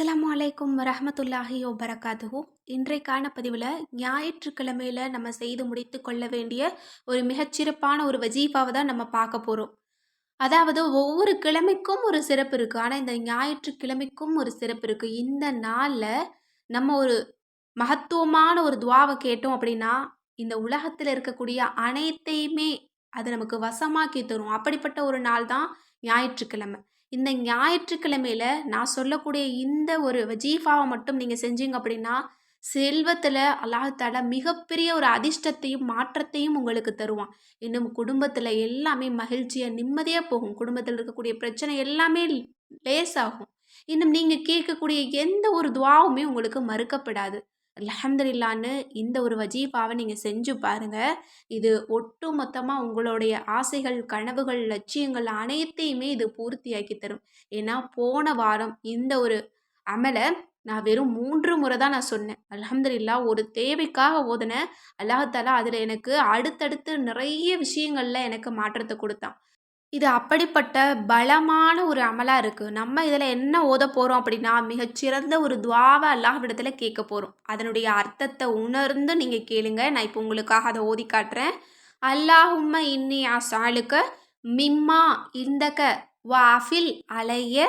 அஸ்ஸலாமு அலைக்கும் வரஹமத்துல்லாஹி வபரகாத்துஹு. இன்றைக்கான பதிவில் ஞாயிற்றுக்கிழமையில் நம்ம செய்து முடித்து கொள்ள வேண்டிய ஒரு மிகச்சிறப்பான ஒரு வஜீஃபாவை தான் நம்ம பார்க்க போகிறோம் அதாவது ஒவ்வொரு கிழமைக்கும் ஒரு சிறப்பு இருக்குது ஆனால் இந்த ஞாயிற்றுக்கிழமைக்கும் ஒரு சிறப்பு இருக்குது இந்த நாளில் நம்ம ஒரு மகத்துவமான ஒரு துவாவை கேட்டோம் அப்படின்னா இந்த உலகத்தில் இருக்கக்கூடிய அனைத்தையுமே அது நமக்கு வசமாக்கி தரும். அப்படிப்பட்ட ஒரு நாள் தான் ஞாயிற்றுக்கிழமை. இந்த ஞாயிற்றுக்கிழமையில நான் சொல்லக்கூடிய இந்த ஒரு வஜீஃபாவை மட்டும் நீங்கள் செஞ்சீங்க அப்படின்னா செல்வத்தில் அல்லாஹால மிகப்பெரிய ஒரு அதிர்ஷ்டத்தையும் மாற்றத்தையும் உங்களுக்கு தருவான். இன்னும் குடும்பத்தில் எல்லாமே மகிழ்ச்சியாக நிம்மதியாக போகும். குடும்பத்தில் இருக்கக்கூடிய பிரச்சனை எல்லாமே லேஸ் ஆகும் இன்னும் நீங்கள் கேட்கக்கூடிய எந்த ஒரு துவாவுமே உங்களுக்கு மறுக்கப்படாது. அலமதுல்லான்னு இந்த ஒரு வஜீஃபாவை நீங்கள் செஞ்சு பாருங்கள் இது ஒட்டு மொத்தமாக உங்களுடைய ஆசைகள் கனவுகள் லட்சியங்கள் அனைத்தையுமே இது பூர்த்தியாக்கி தரும். ஏன்னா போன வாரம் இந்த ஒரு அமலை நான் வெறும் மூன்று முறை தான் நான் சொன்னேன். அலமதுல்லா ஒரு தேவைக்காக ஓதுனேன் அல்லாஹாலா அதில் எனக்கு அடுத்தடுத்து நிறைய விஷயங்களில் எனக்கு மாற்றத்தை கொடுத்தான். இது அப்படிப்பட்ட பலமான ஒரு அமலாக இருக்குது நம்ம இதில் என்ன ஓத போகிறோம் அப்படின்னா மிகச்சிறந்த ஒரு துவாவை அல்லாஹ்விடத்தில் கேட்க போகிறோம் அதனுடைய அர்த்தத்தை உணர்ந்து நீங்கள் கேளுங்க. நான் இப்போ உங்களுக்காக அதை ஓதி காட்டுறேன். அல்லாஹும்ம இன்னி ஆசாலுக்க மிம்மா இந்தக வாஃபில் அலைய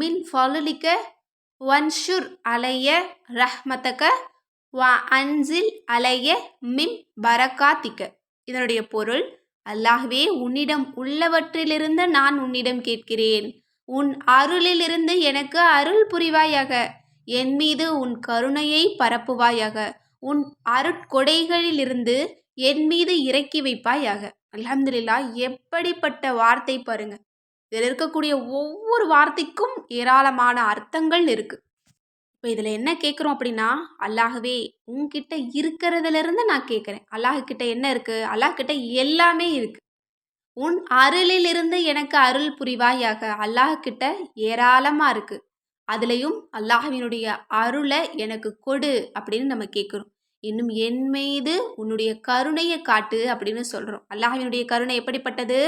மின் ஃபலுலிக்க வன்ஷுர் அலைய ரஹ்மத்தக வா அன்சில் அலைய மின் பரகாத்திக்க இதனுடைய பொருள் அல்லாஹ்வே உன்னிடம் உள்ளவற்றிலிருந்து நான் உன்னிடம் கேட்கிறேன். உன் அருளிலிருந்து எனக்கு அருள் புரிவாயாக. என் மீது உன் கருணையை பரப்புவாயாக. உன் அருட்கொடைகளிலிருந்து என் மீது இறக்கி வைப்பாயாக. அலமதுல்லா எப்படிப்பட்ட வார்த்தை பாருங்க. இதில் இருக்கக்கூடிய ஒவ்வொரு வார்த்தைக்கும் ஏராளமான அர்த்தங்கள் இருக்குது இப்போ இதில் என்ன கேட்குறோம் அப்படின்னா அல்லாஹவே உங்ககிட்ட இருக்கிறதுலேருந்து நான் கேட்குறேன் அல்லாஹ்கிட்ட என்ன இருக்குது அல்லாஹ்கிட்ட எல்லாமே இருக்குது உன் அருளிலிருந்து எனக்கு அருள் புரிவாயாக. அல்லாஹ்கிட்ட ஏராளமாக இருக்குது அதுலேயும் அல்லாஹவினுடைய அருளை எனக்கு கொடு அப்படின்னு நம்ம கேட்குறோம் இன்னும் என் மீது உன்னுடைய கருணையை காட்டு அப்படின்னு சொல்கிறோம் அல்லாஹினுடைய கருணை எப்படிப்பட்டது?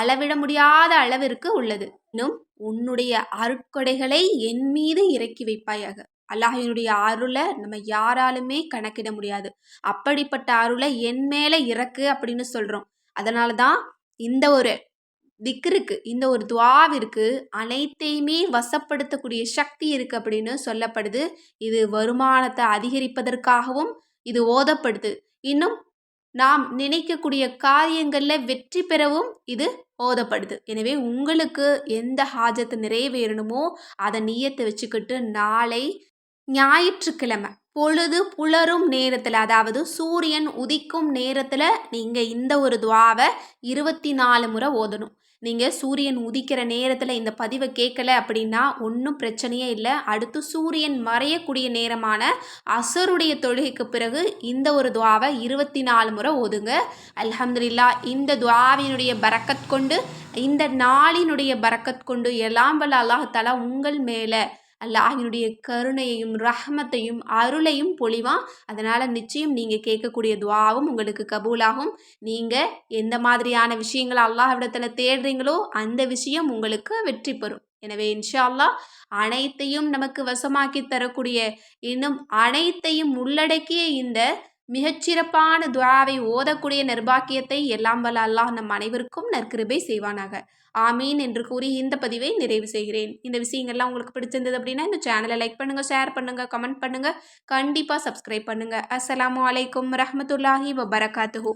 அளவிட முடியாத அளவிற்கு உள்ளது. இன்னும் உன்னுடைய அருட்கொடைகளை என் மீது இறக்கி வைப்பாயாக. அல்லாஹினுடைய அருளை நம்ம யாராலுமே கணக்கிட முடியாது. அப்படிப்பட்ட அருளை என் மேலே இறக்கு அப்படின்னு சொல்கிறோம் அதனால தான் இந்த ஒரு திக்ருக்கு இந்த ஒரு துவாவிற்கு அனைத்தையுமே வசப்படுத்தக்கூடிய சக்தி இருக்குது அப்படின்னு சொல்லப்படுது. இது வருமானத்தை அதிகரிப்பதற்காகவும் இது ஓதப்படுது. இன்னும் நாம் நினைக்கக்கூடிய காரியங்களில் வெற்றி பெறவும் இது ஓதப்படுது. எனவே உங்களுக்கு எந்த ஹாஜத்து நிறைவேறணுமோ அதை நீயத்தை வச்சுக்கிட்டு நாளை ஞாயிற்றுக்கிழமை. பொழுது புலரும் நேரத்தில் அதாவது சூரியன் உதிக்கும் நேரத்தில் நீங்கள் இந்த ஒரு துவாவை இருபத்தி நாலு முறை ஓதணும். நீங்கள் சூரியன் உதிக்கிற நேரத்தில் இந்த பதிவை கேட்கல அப்படின்னா ஒன்றும் பிரச்சனையே இல்லை. அடுத்து சூரியன் மறையக்கூடிய நேரமான அசருடைய தொழுகைக்கு பிறகு இந்த ஒரு துவாவை இருபத்தி நாலு முறை ஓதுங்க. அலமதுல்லா இந்த துவாவினுடைய பறக்கத் கொண்டு இந்த நாளினுடைய பறக்கத் கொண்டு எல்லாம் வல்ல அல்லாஹாலா உங்கள் மேலே அல்லாஹினுடைய கருணையையும் ரஹமத்தையும் அருளையும் பொழிவான் அதனால் நிச்சயம் நீங்கள் கேட்கக்கூடிய துவாவும் உங்களுக்கு கபூலாகும். நீங்கள் எந்த மாதிரியான விஷயங்களை அல்லாஹ்விடத்தில் தேடுறீங்களோ அந்த விஷயம் உங்களுக்கு வெற்றி பெறும். எனவே இன்ஷா அல்லா அனைத்தையும் நமக்கு வசமாக்கி தரக்கூடிய இன்னும் அனைத்தையும் உள்ளடக்கிய இந்த மிகச்சிறப்பான துவாவை ஓதக்கூடிய நிர்பாக்கியத்தை எல்லாம் வல்ல அல்லாஹ் நம் அனைவருக்கும் நற்கிருபை செய்வானாக. ஆமீன் என்று கூறி இந்த பதிவை நிறைவு செய்கிறேன். இந்த விஷயங்கள்லாம் உங்களுக்கு பிடிச்சிருந்தது அப்படின்னா இந்த சேனலை லைக் பண்ணுங்கள் ஷேர் பண்ணுங்கள் கமெண்ட் பண்ணுங்கள் கண்டிப்பாக சப்ஸ்கிரைப் பண்ணுங்கள் அஸ்லாம் வலைக்கம் ரஹமத்துல்லாஹி வபரகாத்துஹூ.